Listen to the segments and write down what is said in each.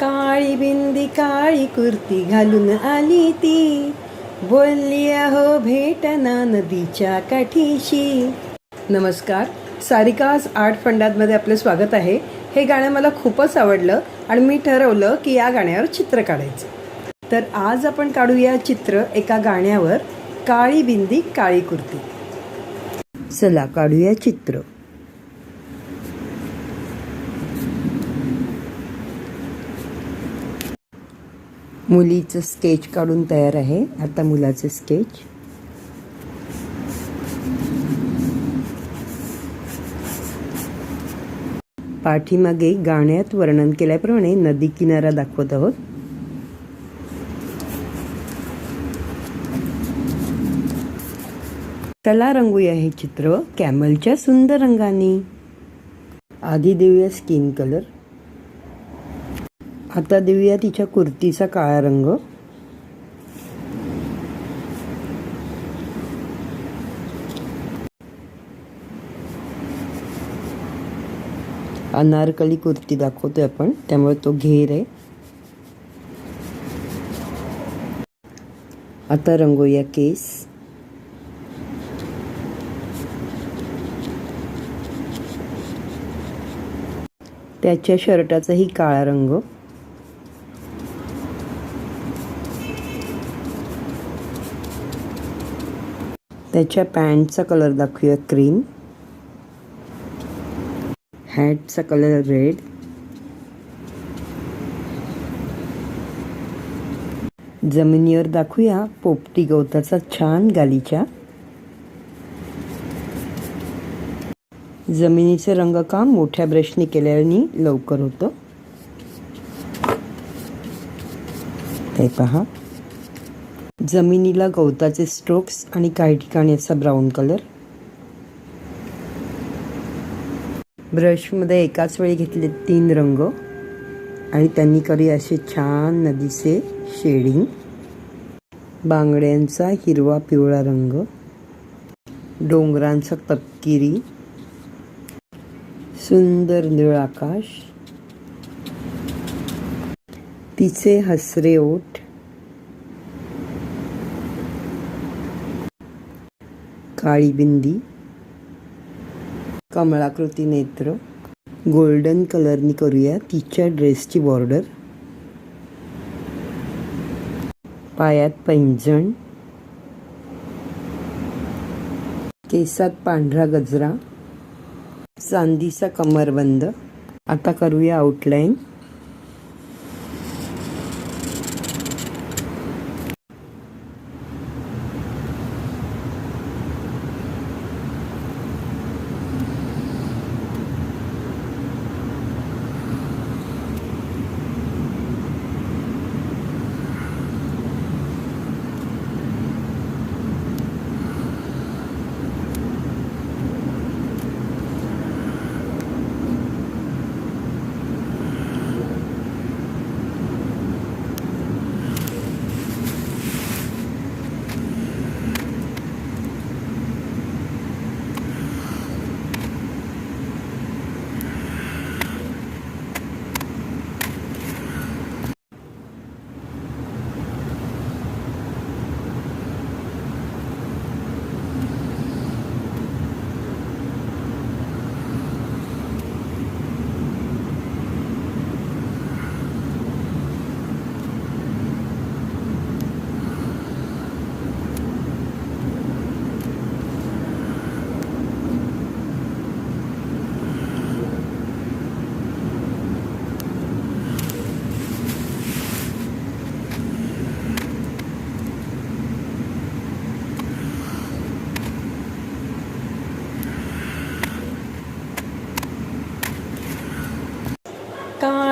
काळी बिंदी काळी कुर्ती घालून आली ती. बोलली अहो भेटना नदीच्या काठीशी. नमस्कार सारिकाज आर्ट फंडातमध्ये आपलं स्वागत आहे. हे गाणं मला खूपच आवडलं आणि मी ठरवलं की या गाण्यावर चित्र काढायचं. तर आज आपण काढूया चित्र एका गाण्यावर काळी बिंदी काळी कुर्ती. चला काढूया चित्र. मुलीचं स्केच काढून तयार आहे. आता मुलाचं स्केच. पाठीमागे गाण्यात वर्णन केल्याप्रमाणे नदी किनारा दाखवत आहोत. चला रंगूया हे चित्र कॅमलच्या सुंदर रंगाने. आधी देऊया स्किन कलर. आता देऊया तिच्या कुर्तीचा काळा रंग. अनारकली कुर्ती दाखवतोय आपण त्यामुळे तो घेर आहे. आता रंगवूया केस. त्याच्या शर्टाचाही काळा रंग. त्याच्या पॅन्टचा कलर दाखवूया क्रीम. हॅटचा कलर रेड. जमिनीवर दाखवूया पोपटी गवताचा छान गालीच्या जमिनीचं रंगकाम मोठ्या ब्रशने केल्याने लवकर होतं. ते पहा. जमिनीला गवताचे स्ट्रोक्स आणि काही ठिकाणी असा ब्राऊन कलर. ब्रशमध्ये एकाच वेळी घेतले तीन रंग आणि त्यांनी करी असे छान नदीचे शेडिंग. बांगड्यांचा हिरवा पिवळा रंग. डोंगरांचा तपकिरी. सुंदर निळ आकाश. तिचे हसरे ओठ. काळी बिंदी कमळाकृती नेत्र गोल्डन कलरनी करूया तिच्या ड्रेसची बॉर्डर. पायात पैंजण केसात पांढरा गजरा चांदीचा कमरबंद. आता करूया आउटलाईन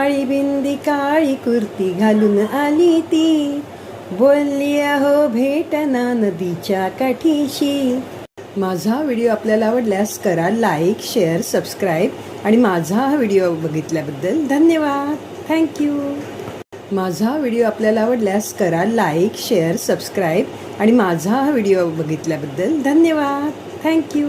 काळी बिंदी काळी कुर्ती घालून आली ती. बोलली अहो भेटना नदीच्या काठीशी. माझा व्हिडिओ आपल्याला आवडल्यास करा लाईक शेअर सबस्क्राईब आणि माझा हा व्हिडिओ बघितल्याबद्दल धन्यवाद. थँक्यू माझा व्हिडिओ आपल्याला आवडल्यास करा लाईक शेअर सबस्क्राईब आणि माझा हा व्हिडिओ बघितल्याबद्दल धन्यवाद. थँक्यू